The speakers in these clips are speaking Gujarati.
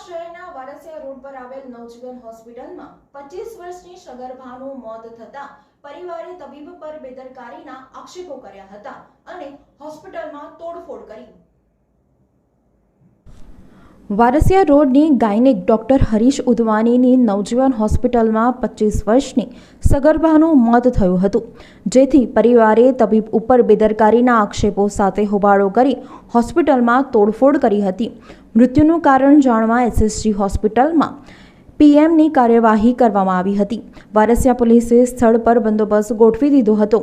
શહેરના વારસિયા રોડ પર આવેલ નવજીવન હોસ્પિટલમાં પચીસ વર્ષની સગર્ભાનું મોત થતા પરિવારે તબીબ પર બેદરકારીના આક્ષેપો કર્યા હતા અને હોસ્પિટલમાં તોડફોડ કરી. વારસિયા રોડની ગાયનેક ડોક્ટર હરીશ ઉધવાનીની નવજીવન હોસ્પિટલમાં પચીસ વર્ષની સગર્ભાનું મોત થયું હતું. જેથી પરિવારે તબીબ ઉપર બેદરકારીના આક્ષેપો સાથે હોબાળો કરી હોસ્પિટલમાં તોડફોડ કરી હતી. મૃત્યુનું કારણ જાણવા એસએસજી હોસ્પિટલમાં પીએમની કાર્યવાહી કરવામાં આવી હતી. વારસિયા પોલીસે સ્થળ પર બંદોબસ્ત ગોઠવી દીધો હતો.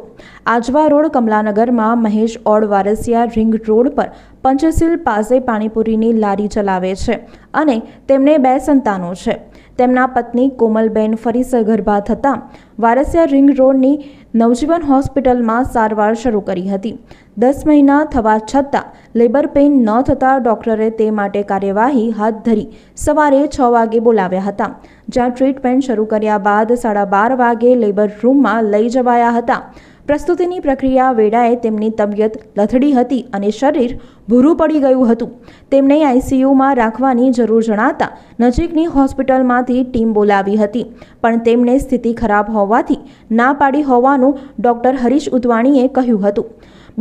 આજવા રોડ કમલાનગરમાં મહેશ ઓડ વારસિયા રિંગ રોડ પર પંચશીલ પાસે પાણીપુરીની લારી ચલાવે છે અને તેમને બે સંતાનો છે. તેમના પત્ની કોમલબેન ફરી સગર્ભા થતાં વારસિયા રિંગ રોડની નવજીવન હોસ્પિટલમાં સારવાર શરૂ કરી હતી. દસ મહિના થવા છતાં લેબર પેઇન ન થતાં ડોક્ટરે તે માટે કાર્યવાહી હાથ ધરી સવારે છ વાગે બોલાવ્યા હતા. જ્યાં ટ્રીટમેન્ટ શરૂ કર્યા બાદ સાડા બાર વાગે લેબર રૂમમાં લઈ જવાયા હતા. પ્રસ્તુતિની પ્રક્રિયા વેળાએ તેમની તબિયત લથડી હતી અને શરીર ભૂરું પડી ગયું હતું. તેમને આઈસીયુમાં રાખવાની જરૂર જણાતા નજીકની હોસ્પિટલમાંથી ટીમ બોલાવી હતી, પણ તેમણે સ્થિતિ ખરાબ હોવાથી ના પાડી હોવાનું ડોક્ટર હરીશ ઉદવાણીએ કહ્યું હતું.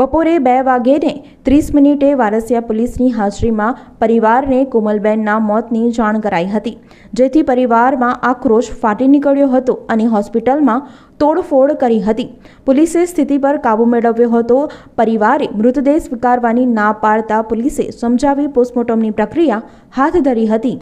બપોરે બે વાગ્યે ત્રીસ મિનિટે વારસિયા પોલીસની હાજરીમાં પરિવારને કોમલબેનના મોતની જાણ કરાઈ હતી, જેથી પરિવારમાં આક્રોશ ફાટી નીકળ્યો હતો અને હોસ્પિટલમાં તોડફોડ કરી હતી. પોલીસે સ્થિતિ પર કાબૂ મેળવ્યો હતો. પરિવારે મૃતદેહ સ્વીકારવાની ના પાડતા પોલીસે સમજાવી પોસ્ટમોર્ટમની પ્રક્રિયા હાથ ધરી હતી.